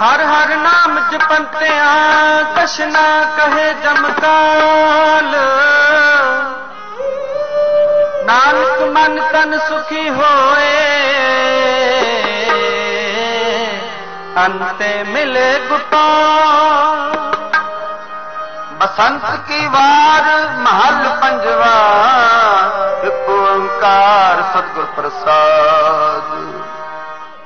ਹਰ ਹਰ ਨਾਮ ਜਪੰਤਿਆਂ ਕਸ਼ਨਾ ਕਹੇ ਜਮਕਾਲ ਨਾਨਕ ਮਨ ਤਨ ਸੁਖੀ ਹੋਏ, ਅੰਤੇ ਮਿਲੇ ਗੁਪਾਲ ਬਸੰਤ ਕੀ ਵਾਰ ਮਹਲ ਪੰਜਵਾ ਓੰਕਾਰ ਸਤਿਗੁਰ ਪ੍ਰਸਾਦ।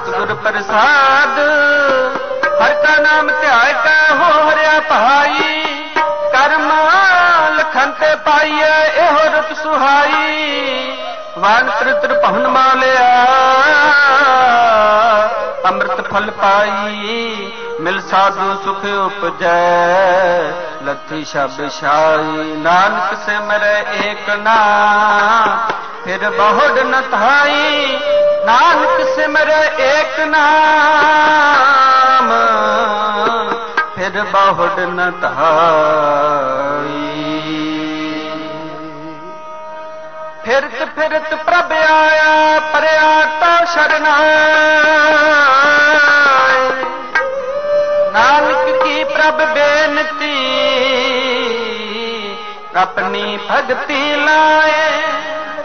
ਸਤਿਗੁਰ ਪ੍ਰਸਾਦ। ਹਰ ਕਾ ਨਾਮ ਧਿਆਇ ਕੈ ਹੋ ਹਰਿਆ ਭਾਈ। ਕਰਮ ਲਖਨ ਤੇ ਪਾਈਏ ਇਹੋ ਰਤ ਸੁਹਾਈ। ਵਾਨ ਤ੍ਰਿਤਰ ਭਵਨ ਮਾਲਿਆ। ਅੰਮ੍ਰਿਤ ਫਲ ਪਾਈ। ਮਿਲ ਸਾਧੂ ਸੁਖ ਉਪਜੈ। ਲੱਥੀ ਸ਼ਬ ਛਾਈ। ਨਾਨਕ ਸਿਮਰੈ ਏਕ ਨਾਮ ਫਿਰ ਬਹੁੜ ਨਥਾਈ ਸਿਮਰੈ ਏਕ ਨਾਮ, ਫਿਰ ਬਹੁੜ ਨ ਧਾਈ। ਫਿਰਤ ਫਿਰਤ ਪ੍ਰਭ ਆਇਆ, ਪਰਿਆ ਤਾ ਸ਼ਰਨਾਏ। ਨਾਨਕ ਕੀ ਪ੍ਰਭ ਬੇਨਤੀ, ਆਪਣੀ ਭਗਤੀ ਲਾਏ।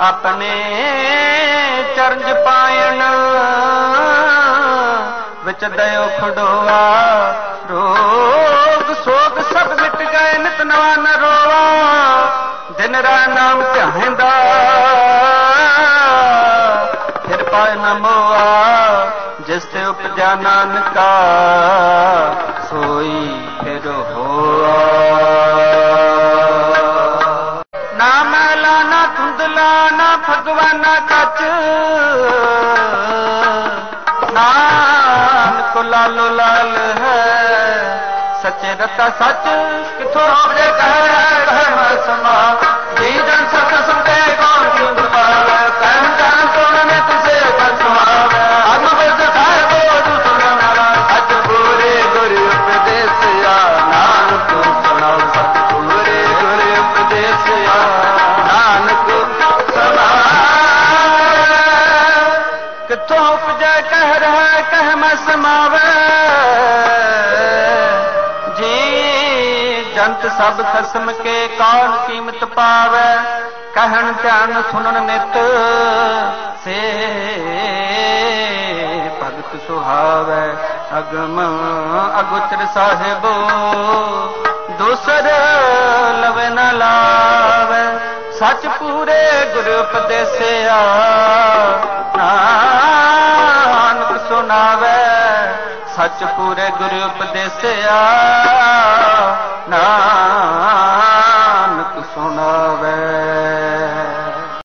ਆਪਣੇ ਚਰਜ ਪਾਇਣ। ਵਿੱਚ ਦਇਓ ਖਡੋਆ, ਰੋਗ ਸੋਗ ਸਭ ਮਿਟ ਗਏ ਨਿਤ ਨਵਾ ਨ ਰੋਆ। ਦਿਨ ਰਾ ਨਾਮ ਧਿਆਇਂਦਾ ਫਿਰ ਪਾਇ ਨ ਮੋਆ, ਜਿਸ ਤੇ ਉਪਜਾ ਨਾਨਕਾ, ਸੋਈ ਫਿਰ ਹੋਆ। ਨਾ ਭਗਵਾਨਾ ਕੱਚ। ਨਾਨਕ ਲਾਲੋ ਲਾਲ ਹੈ। ਸੱਚੇ ਰਤਾ ਸੱਚ ਕਿਥੋਂ ਆਪਦੇ ਕਹਿ ਕਹਿ ਮੈਂ ਜੀ ਜੰਤ ਸਭ ਖਸਮ ਕੇ ਕੌਣ ਕੀਮਤ ਪਾਵੇ? ਕਹਿਣ ਧਿਆਨ ਸੁਣਨ ਨਿਤ ਸੇ ਭਗਤ ਸੁਹਾਵੇ। ਅਗਮ ਅਗੁਚਰ ਸਾਹਿਬੋ, ਦੂਸਰ ਲਵੇ ਨ ਲਾਵੇ। ਸੱਚ ਪੂਰੇ ਗੁਰ ਉਪਦੇਸਿਆ, ਨਾਨਕ ਸੁਣਾਵੇ। ਸੱਚ ਪੂਰੇ ਗੁਰ ਉਪਦੇਸਿਆ। ਨਾਨਕ ਸੁਣਾਵੇ।